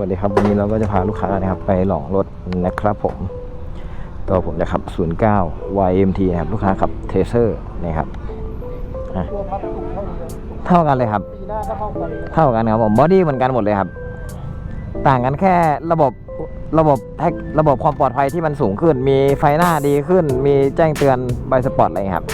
วัสดีครับวันนี้เราก็จะพาลูกค้านะครับไปหลองรถนะครับผม ตัวผมจะขับ 09 YMT นะครับลูกค้าขับเทเซอร์นะครับเท่ากันเลยครับ เท่ากันครับผมบอดี้เหมือนกันหมดเลยครับ ต่างกันแค่ระบบระบบแท็กระบบความปลอดภัยที่มันสูงขึ้น มีไฟหน้าดีขึ้น มีแจ้งเตือนใบสปอร์ตอะไรครับ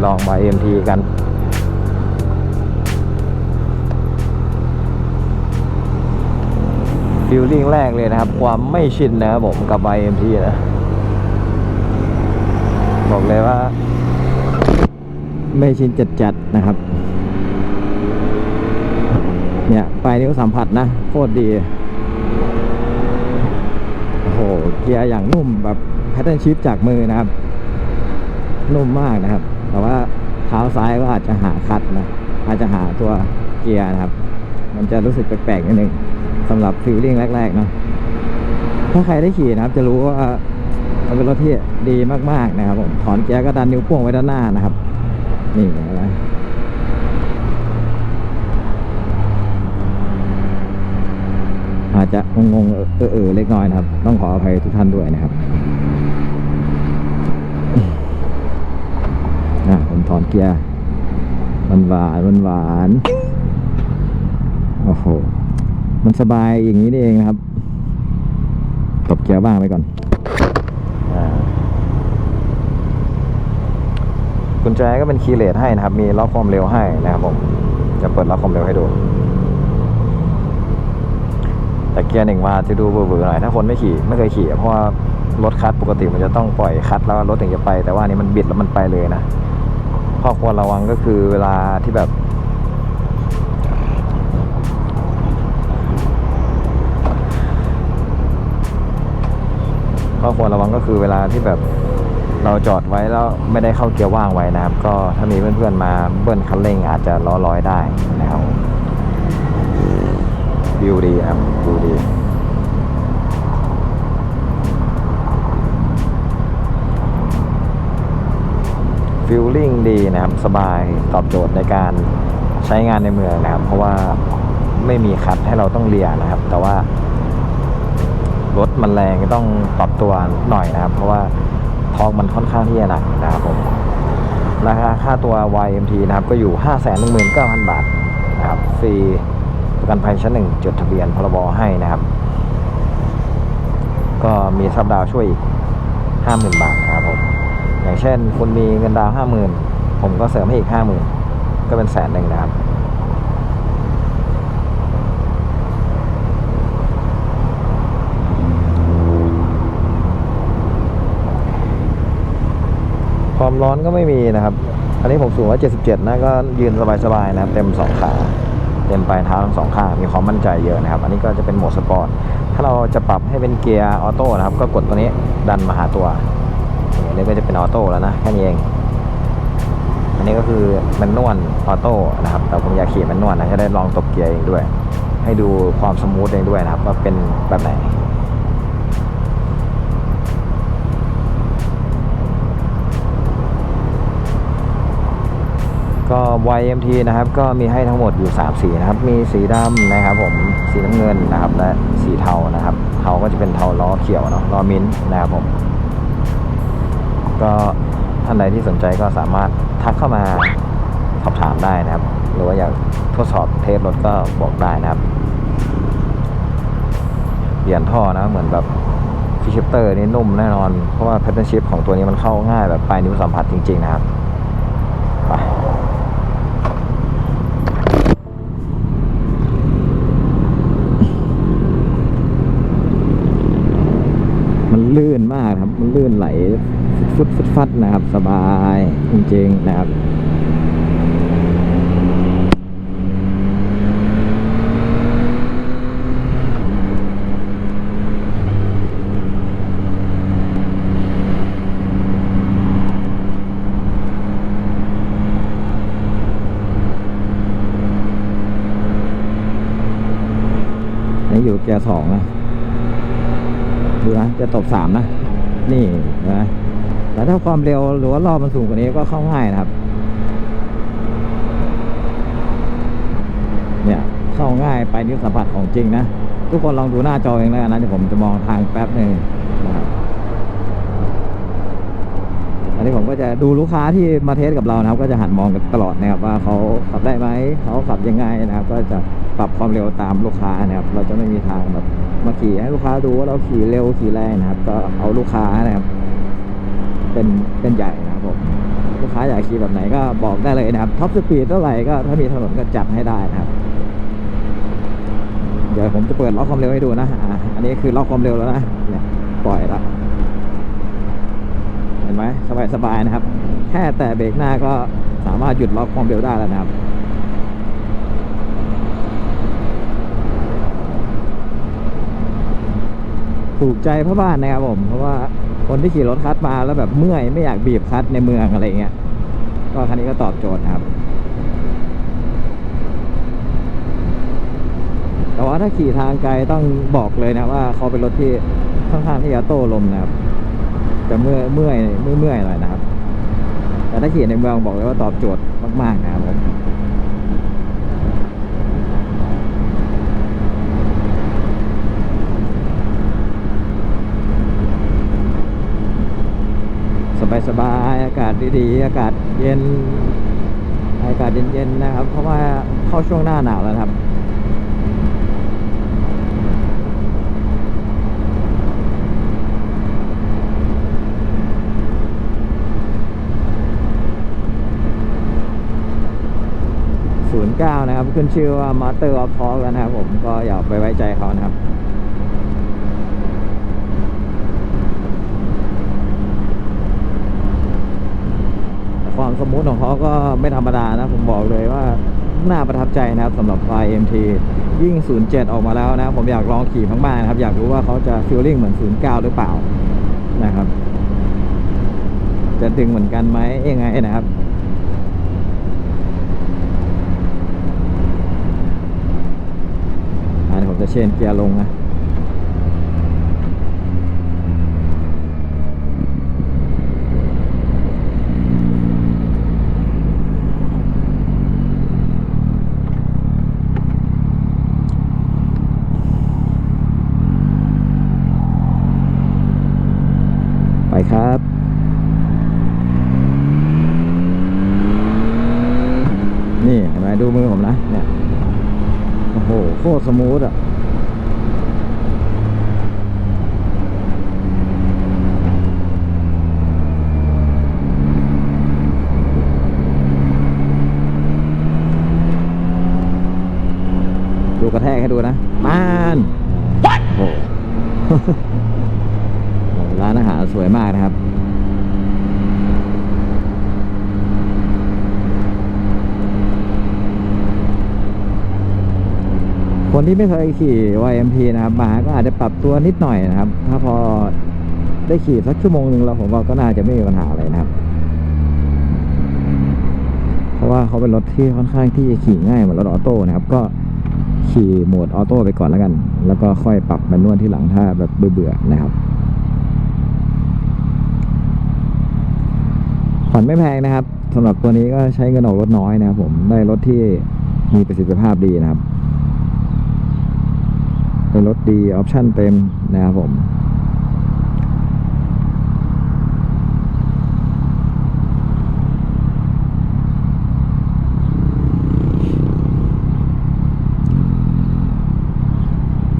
เดี๋ยเราจะไปลอง YMT กัน ฟิลลิ่งแรกเลยนะครับ ความไม่ชินนะครับผมกับ YMT นะ บอกเลยว่า ไม่ชินจัดๆนะครับ เนี่ยปลายนิ้วสัมผัสนะ โคตรดีโอ้โหเกียร์อย่างนุ่มแบบแพทเทิร์นชิปจากมือนะครับ นุ่มมากนะครับ แต่ว่าเท้าซ้ายก็อาจจะหาคัดนะอาจจะหาตัวเกียร์นะครับ มันจะรู้สึกแปลกๆนิดนึงสำหรับฟิลลิ่งแรกๆเนาะถ้าใครได้ขี่นะครับ จะรู้ว่ามันเป็นรถที่ดีมากๆนะครับผมถอนเกียร์ก็ดันนิ้วโป้งไว้ด้านหน้านะครับ นี่เห็นไหมอาจจะงงๆเออเออๆเล็กน้อยนะครับ ต้องขออภัยทุกท่านด้วยนะครับ อะผม ถอนเกียร์มันหวานมันหวานโอ้โหมันสบายอย่างนี้นี่เองนะครับ ตบเกียร์บ้างไปก่อนกุญแจก็เป็นคีย์เลสให้นะครับ มีล็อกความเร็วให้นะครับผมจะเปิดล็อกความเร็วให้ดู แต่เกียร์หนึ่งมาจะดูเบื่อๆหน่อยถ้าคนไม่ขี่ไม่เคยขี่เพราะว่ารถคัดปกติมันจะต้องปล่อยคัดแล้วรถถึงจะไป แต่ว่านนี้มันบิดแล้วมันไปเลยนะ ข้อควรระวังก็คือเวลาที่แบบ ข้อควรระวังก็คือเวลาที่แบบเราจอดไว้แล้วไม่ได้เข้าเกียร์ว่างไว้นะครับ ก็ถ้ามีเพื่อนๆมาเบิ้ลคันเร่งอาจจะล้อลอยได้นะครับวิวดีครับวิวดี ฟิลลิ่งดีนะครับ สบายตอบโจทย์ในการใช้งานในเมืองนะครับ เพราะว่าไม่มีคัดให้เราต้องเลียนะครับ แต่ว่ารถมันแรงก็ต้องปรับตัวหน่อยนะครับ เพราะว่าทอร์กมันค่อนข้างที่จะหนักนะครับผมราคาค่าตัว YMT นะครับ ก็อยู่ 519,000 บาทนะครับฟรีประกันภัยชั้นหนึ่งจดทะเบียนพรบให้นะครับ ก็มีซับดาวช่วยอีก 50,000 บาทนะครับผม อย่างเช่นคุณมีเงินดาวน์50,000ผมก็เสริมให้อีก50,000ก็เป็นแสนหนึ่งนะครับ ความร้อนก็ไม่มีนะครับ อันนี้ผมสูง177 นะ ก็ยืนสบายๆนะครับ เต็มสองขาเต็มปลายเท้าทั้งสองข้างมีความมั่นใจเยอะนะครับ อันนี้ก็จะเป็นโหมดสปอร์ต ถ้าเราจะปรับให้เป็นเกียร์ออโต้นะครับ ก็กดตัวนี้ดันมาหาตัว อันนี้ก็จะเป็นออโต้แล้วนะแค่นี้เอง อันนี้ก็คือแมนนวลออโต้นะครับ แต่ผมอยากขี่แมนนวลนะจะได้ลองตบเกียร์เองด้วย ให้ดูความสมูทเองด้วยนะครับว่าเป็นแบบไหนก็ YMT นะครับ ก็มีให้ทั้งหมดอยู่ 3 สีนะครับ มีสีดำนะครับผม สีน้ำเงินนะครับ และสีเทานะครับ เทาก็จะเป็นเทาล้อเขียวเนาะ ล้อมิ้นท์นะครับผม ก็ท่านใดที่สนใจก็สามารถทักเข้ามาสอบถามได้นะครับ หรือว่าอยากทดสอบเทสรถก็บอกได้นะครับเปลี่ยนท่อนะเหมือนแบบฟิชิปเตอร์นี่นุ่มแน่นอน เพราะว่าแพทเทิร์นชิพของตัวนี้มันเข้าง่ายแบบปลายนิ้วสัมผัสจริง ๆ นะครับ ไป มากครับ มันลื่นไหลฟุดฟุดฟัดนะครับ สบายจริงๆนะครับนี่อยู่เกียร์สองนะ ดูนะ จะตบสามนะ นี่นะแต่ถ้าความเร็วหรือว่ารอบมันสูงกว่านี้ก็เข้าง่ายนะครับ เนี่ยเข้าง่ายไปนิ้วสัมผัสของจริงนะ ทุกคนลองดูหน้าจอเองแล้วกันนะเดี๋ยวผมจะมองทางแป๊บหนึ่งนะครับอันนี้ผม ก็จะดูลูกค้าที่มาเทสกับเรานะครับ ก็จะหันมองกันตลอดนะครับว่าเขาขับได้ไหมเขาขับยังไงนะครับ ก็จะปรับความเร็วตามลูกค้านะครับ เราจะไม่มีทางแบบมาขี่ให้ลูกค้าดูว่าเราขี่เร็วขี่แรงนะครับ ก็เอาลูกค้านะครับ เป็นเป็นใหญ่นะครับผมลูกค้าอยากขี่แบบไหนก็บอกได้เลยนะครับท็อปสปีดเท่าไหร่ก็ถ้ามีถนนก็จัดให้ได้นะครับ เดี๋ยวผมจะเปิดล็อกความเร็วให้ดูนะอันนี้คือล็อกความเร็วแล้วนะเนี่ยปล่อยละเห็นไหมสบายๆนะครับ แค่แต่เบรกหน้าก็สามารถหยุดล็อกความเร็วได้แล้วนะครับถูกใจพ่อบ้านนะครับผม เพราะว่าคนที่ขี่รถคัดมาแล้วแบบเมื่อยไม่อยากบีบคัดในเมืองอะไรเงี้ย ก็คันนี้ก็ตอบโจทย์นะครับ แต่ว่าถ้าขี่ทางไกลต้องบอกเลยนะว่าเขาเป็นรถที่ค่อนข้างที่จะโต้ลมนะครับ จะเมื่อยเมื่อยเมื่อยเมื่อยหน่อยนะครับ แต่ถ้าขี่ในเมืองบอกเลยว่าตอบโจทย์มาก ๆ นะครับผมสบายๆอากาศดีๆ อากาศเย็น อากาศเย็นๆนะครับ เพราะว่าเข้าช่วงหน้าหนาวแล้วครับ ศูนย์เก้านะครับ ขึ้นชื่อว่า Master of Talk แล้วนะครับผมก็อย่าไปไว้ใจเขานะครับความสมูทของเขาก็ไม่ธรรมดานะ ผมบอกเลยว่าน่าประทับใจนะครับสำหรับ YMT ยิ่ง 07 ออกมาแล้วนะ ผมอยากลองขี่มากๆนะครับ อยากรู้ว่าเขาจะฟีลลิ่งเหมือน 09 หรือเปล่านะครับ จะดึงเหมือนกันไหมยังไงนะครับ อ่า เชนเกียร์ลงนะ ไปครับ นี่เห็นไหมดูมือผมนะ เนี่ย โอ้โห โคตรสมูทอะ ดู กระแทกให้ดูนะมานโอ้โหร้านอาหารสวยมากนะครับคนที่ไม่เคยขี่ YMP นะครับมาก็อาจจะปรับตัวนิดหน่อยนะครับ ถ้าพอได้ขี่สักชั่วโมงหนึ่งเราผมว่าก็น่าจะไม่มีปัญหาอะไรนะครับ เพราะว่าเขาเป็นรถที่ค่อนข้างที่จะขี่ง่ายเหมือนรถออโต้นะครับ ก็ ขี่โหมดออโต้ไปก่อนแล้วกัน แล้วก็ค่อยปรับแมนนวลที่หลังถ้าแบบเบื่อๆนะครับผ่อนไม่แพงนะครับสำหรับตัวนี้ก็ใช้เงินออกรถน้อยนะครับผมได้รถที่มีประสิทธิภาพดีนะครับ เป็นรถดีออปชั่นเต็มนะครับผม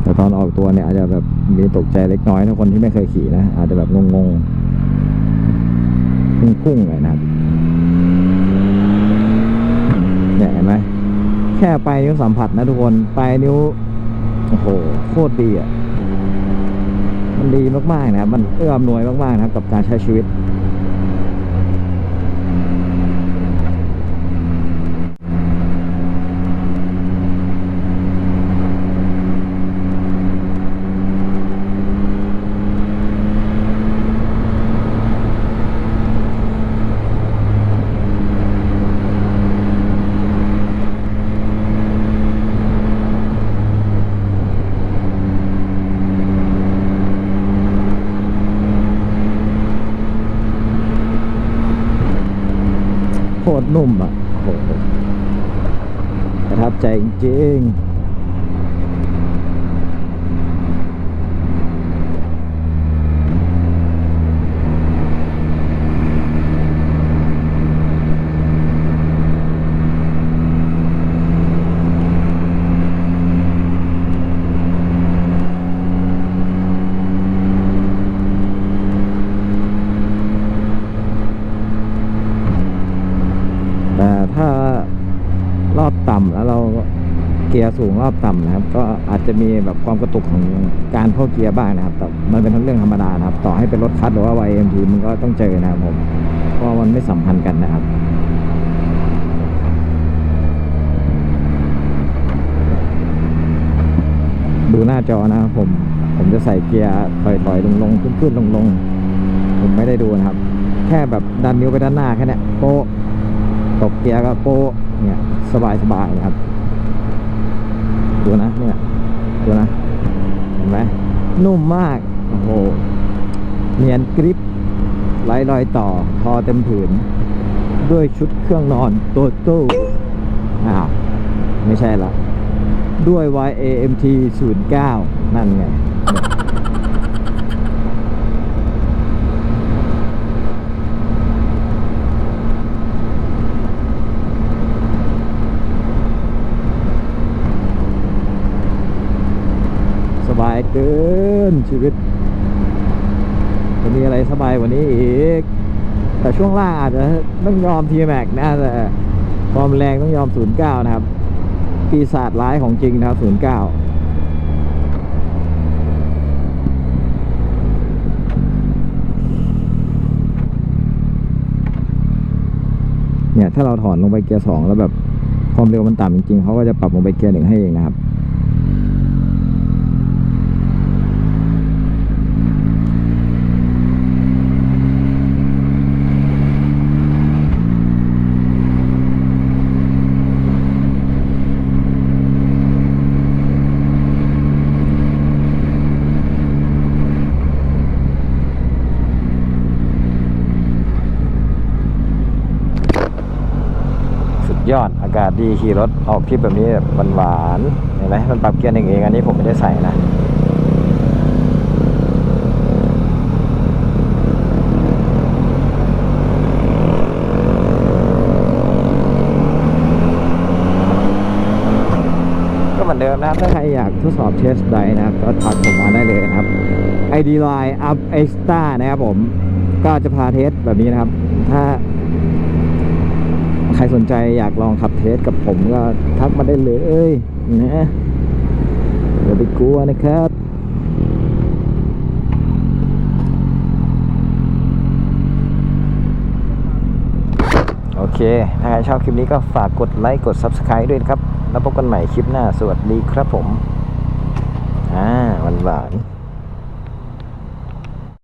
แต่ นเนี่ยอาจจะแบบมีตกใจเล็กน้อยถ้าคนที่ไม่เคยขี่นะ อาจจะแบบงงๆพุ่งๆเลยนะครับเนี่ยเห็นไหมแค่ปลายนิ้วสัมผัสนะทุกคนปลายนิ้วโอ้โหโคตรดีอะมันดีมากๆนะครับ มันเอื้ออำนวยมากๆนะครับ กับการใช้ชีวิต ตรนุ่มอะโอ้โหประทับใจจริงๆ แต่ถ้ารอบต่ำแล้วเรา เกียร์สูงรอบต่ำนะครับ ก็อาจจะมีแบบความกระตุกของการเข้าเกียร์บ้างนะครับแต่มันเป็นเรื่องธรรมดานะครับ ต่อให้เป็นรถคัสหรือว่า YMT มันก็ต้องเจอนะครับผมเพราะมันไม่สัมพันธ์กันนะครับดูหน้าจอนะครับผมผมจะใส่เกียร์ถอยๆลงลงๆขึ้นๆลงลงๆผมไม่ได้ดูนะครับ แค่แบบดันนิ้วไปด้านหน้าแค่นี้โป๊ะตบเกียร์ก็โป๊ะเนี่ยสบายสบายนะครับ ดูนะเนี่ยดูนะเห็นไหมนุ่มมาก โอ้โหเนียนกริปไร้รอยต่อทอเต็มผืน ด้วยชุดเครื่องนอนตัวตู้อ้าวไม่ใช่ละด้วย YAMT 09 นั่นไง เกินชีวิตจะมีอะไรสบายกว่านี้อีก แต่ช่วงล่างอาจจะต้องยอม T-Max นะแต่ความแรงต้องยอม 09 นะครับ ปีศาจร้ายของจริงนะครับ 09เนี่ยถ้าเราถอนลงไปเกียร์สองแล้วแบบความเร็วมันต่ำจริงๆเขาก็จะปรับลงไปเกียร์หนึ่งให้เองนะครับ สุดยอดอากาศดีขี่รถออกทริปแบบนี้แบบหวานๆเห็นไหมมันปรับเกียร์หนึ่งเองอันนี้ผมไม่ได้ใส่นะก็เหมือนเดิมนะครับถ้าใครอยากทดสอบเทสไดนะครับ ก็ทักผมมาได้เลยนะครับ ID Line Up Extra นะครับผม ก็จะพาเทสแบบนี้นะครับ ถ้า รสนใจอยากลองขับเทสกับผมก็ทักมาได้เลยนะอย่าไปกลัวนะครับโอเค ถ้าใครชอบคลิปนี้ก็ฝากกดไลค์ กด Subscribe ด้วยนะครับ แล้วพบกันใหม่คลิปหน้า สวัสดีครับผม อ่าหวานๆ